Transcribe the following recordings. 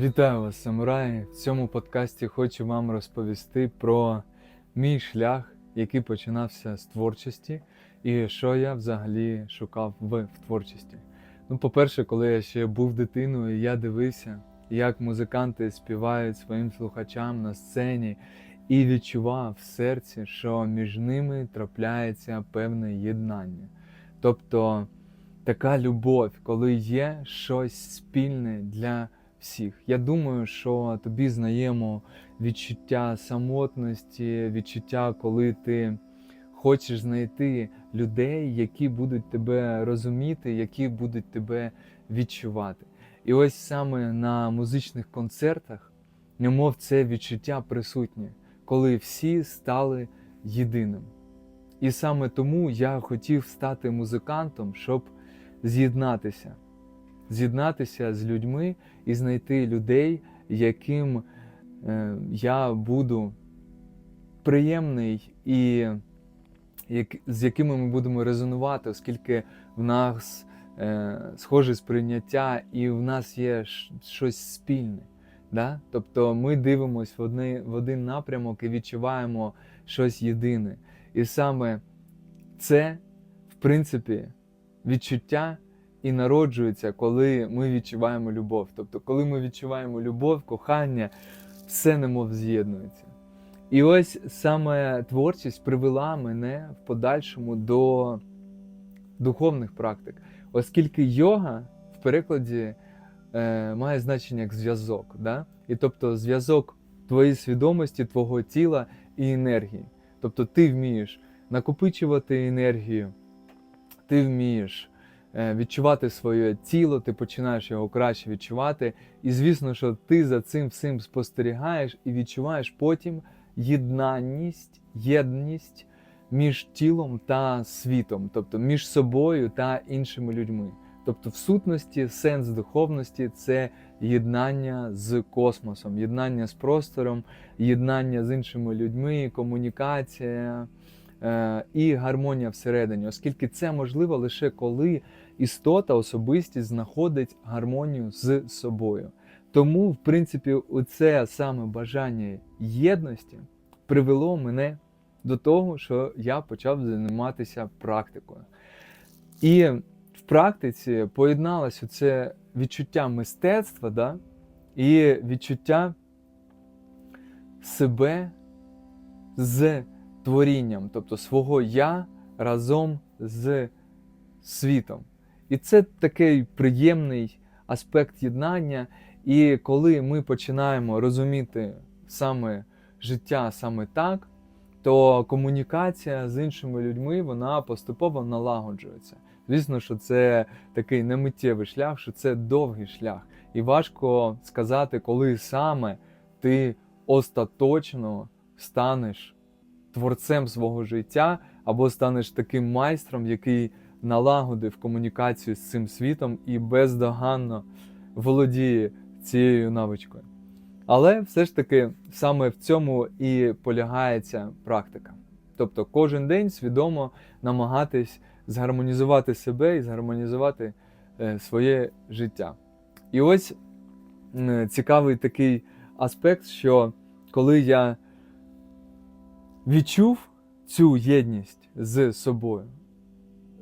Вітаю вас, самураї! В цьому подкасті хочу вам розповісти про мій шлях, який починався з творчості, і що я взагалі шукав в, в творчості. Ну, по-перше, коли я ще був дитиною, я дивився, як музиканти співають своїм слухачам на сцені, і відчував в серці, що між ними трапляється певне єднання. Тобто така любов, коли є щось спільне для всіх. Я думаю, що тобі знаємо відчуття самотності, відчуття, коли ти хочеш знайти людей, які будуть тебе розуміти, які будуть тебе відчувати. І ось саме на музичних концертах, немов це відчуття присутнє, коли всі стали єдиним. І саме тому я хотів стати музикантом, щоб з'єднатися, з'єднатися з людьми і знайти людей, яким е, я буду приємний і з якими ми будемо резонувати, оскільки в нас е, схоже сприйняття і в нас є щось спільне. Да? Тобто ми дивимося в, одне, в один напрямок і відчуваємо щось єдине. І саме це, в принципі, відчуття і народжується, коли ми відчуваємо любов. Тобто, коли ми відчуваємо любов, кохання, все немов з'єднується. І ось саме творчість привела мене в подальшому до духовних практик, оскільки йога в перекладі е, має значення як зв'язок. Да? І тобто зв'язок твоєї свідомості, твого тіла і енергії. Тобто ти вмієш накопичувати енергію, ти вмієш відчувати своє тіло, ти починаєш його краще відчувати. І звісно, що ти за цим всім спостерігаєш і відчуваєш потім єднанність, єдність між тілом та світом, тобто між собою та іншими людьми. Тобто, в сутності сенс духовності це єднання з космосом, єднання з простором, єднання з іншими людьми, комунікація е, і гармонія всередині, оскільки це можливо лише коли істота, особистість знаходить гармонію з собою. Тому, в принципі, це саме бажання єдності привело мене до того, що я почав займатися практикою. І в практиці поєдналося це відчуття мистецтва да, і відчуття себе з творінням, тобто свого я разом з світом. І це такий приємний аспект єднання. І коли ми починаємо розуміти саме життя саме так, то комунікація з іншими людьми вона поступово налагоджується. Звісно, що це такий немиттєвий шлях, що це довгий шлях. І важко сказати, коли саме ти остаточно станеш творцем свого життя або станеш таким майстром, який налагодив комунікацію з цим світом і бездоганно володіє цією навичкою. Але все ж таки саме в цьому і полягається практика. Тобто кожен день свідомо намагатись згармонізувати себе і згармонізувати е, своє життя. І ось цікавий такий аспект, що коли я відчув цю єдність з собою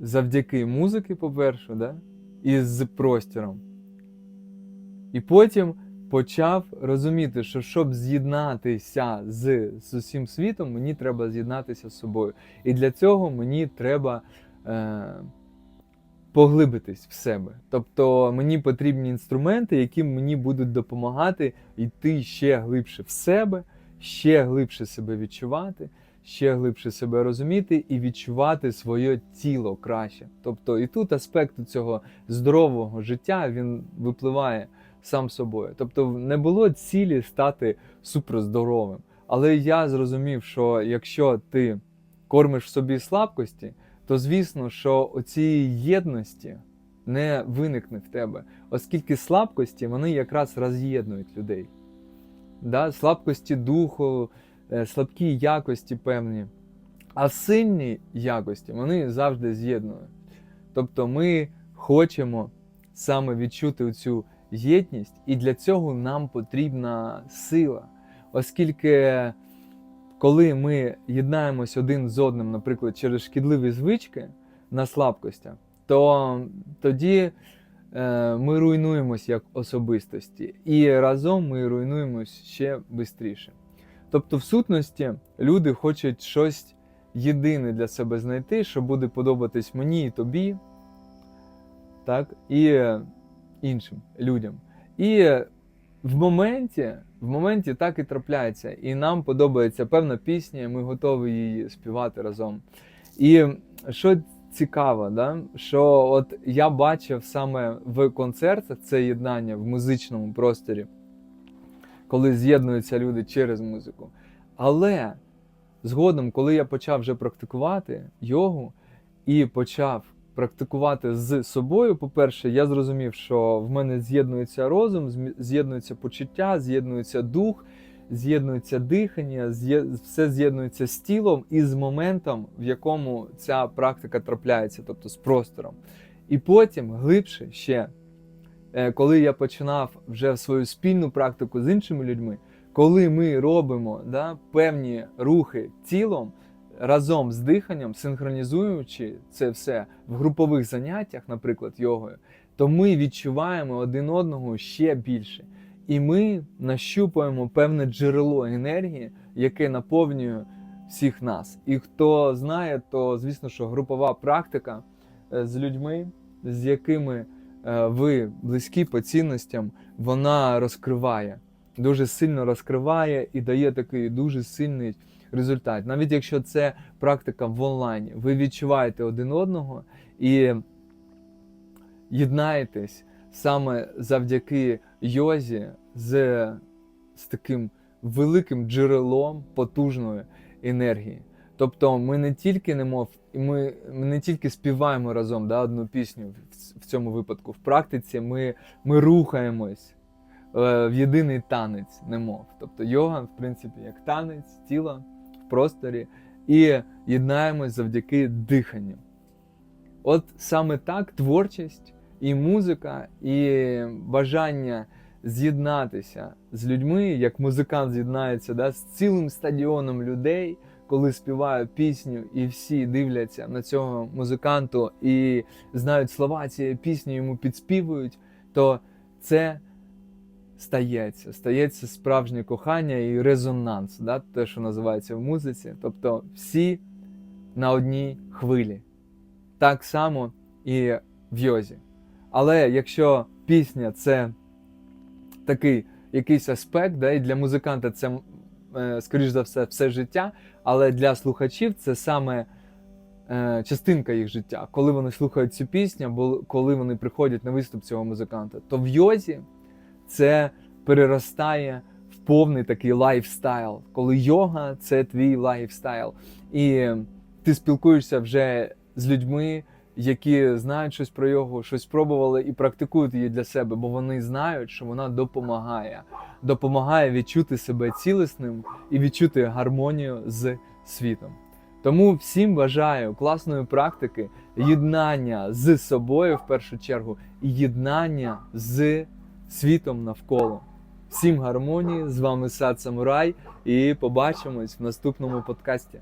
завдяки музики, по-перше, да? і з простіром. І потім почав розуміти, що щоб з'єднатися з, з усім світом, мені треба з'єднатися з собою. І для цього мені треба е, поглибитись в себе. Тобто мені потрібні інструменти, які мені будуть допомагати йти ще глибше в себе, ще глибше себе відчувати, ще глибше себе розуміти і відчувати своє тіло краще. Тобто, і тут аспект цього здорового життя він випливає сам собою. Тобто не було цілі стати суперздоровим. Але я зрозумів, що якщо ти кормиш в собі слабкості, то звісно, що оцієї єдності не виникне в тебе, оскільки слабкості вони якраз роз'єднують людей. Да? Слабкості духу, слабкі якості певні, а сильні якості вони завжди з'єднують. Тобто ми хочемо саме відчути цю єдність, і для цього нам потрібна сила. Оскільки, коли ми єднаємось один з одним, наприклад, через шкідливі звички на слабкостях, то тоді е, ми руйнуємось як особистості, і разом ми руйнуємось ще швидше. Тобто, в сутності люди хочуть щось єдине для себе знайти, що буде подобатись мені і тобі, так, і іншим людям. І в моменті, в моменті так і трапляється. І нам подобається певна пісня, ми готові її співати разом. І що цікаво, да? що от я бачив саме в концертах це єднання в музичному просторі, коли з'єднуються люди через музику. Але згодом, коли я почав вже практикувати йогу і почав практикувати з собою, по-перше, я зрозумів, що в мене з'єднується розум, з'єднується почуття, з'єднується дух, з'єднується дихання, все з'єднується з тілом і з моментом, в якому ця практика трапляється, тобто з простором. І потім глибше ще, коли я починав вже свою спільну практику з іншими людьми, коли ми робимо да, певні рухи тілом разом з диханням, синхронізуючи це все в групових заняттях, наприклад, йогою, то ми відчуваємо один одного ще більше. І ми нащупуємо певне джерело енергії, яке наповнює всіх нас. І хто знає, то звісно, що групова практика е, з людьми, з якими е, ви близькі по цінностям, вона розкриває, дуже сильно розкриває і дає такий дуже сильний результат. Навіть якщо це практика в онлайні, ви відчуваєте один одного і єднаєтесь саме завдяки йозі з, з таким великим джерелом потужної енергії. Тобто ми не тільки немов, ми, ми не тільки співаємо разом да, одну пісню в, в цьому випадку. В практиці ми, ми рухаємось е, в єдиний танець, немов. Тобто йога, в принципі, як танець тіла в просторі, і єднаємось завдяки диханню. От саме так творчість і музика, і бажання з'єднатися з людьми, як музикант з'єднається да, з цілим стадіоном людей, коли співає пісню, і всі дивляться на цього музиканту і знають слова цієї пісні, йому підспівують, то це стається. Стається справжнє кохання і резонанс, да, те, що називається в музиці. Тобто всі на одній хвилі. Так само і в йозі. Але якщо пісня це такий якийсь аспект, да, і для музиканта це, скоріш за все, все життя, але для слухачів це саме е, частинка їх життя. Коли вони слухають цю пісню, або коли вони приходять на виступ цього музиканта, то в йозі це переростає в повний такий лайфстайл. Коли йога це твій лайфстайл. І ти спілкуєшся вже з людьми, які знають щось про йогу, щось спробували і практикують її для себе, бо вони знають, що вона допомагає. Допомагає відчути себе цілісним і відчути гармонію з світом. Тому всім бажаю класної практики, єднання з собою в першу чергу, і єднання з світом навколо. Всім гармонії, з вами Сад Самурай, і побачимось в наступному подкасті.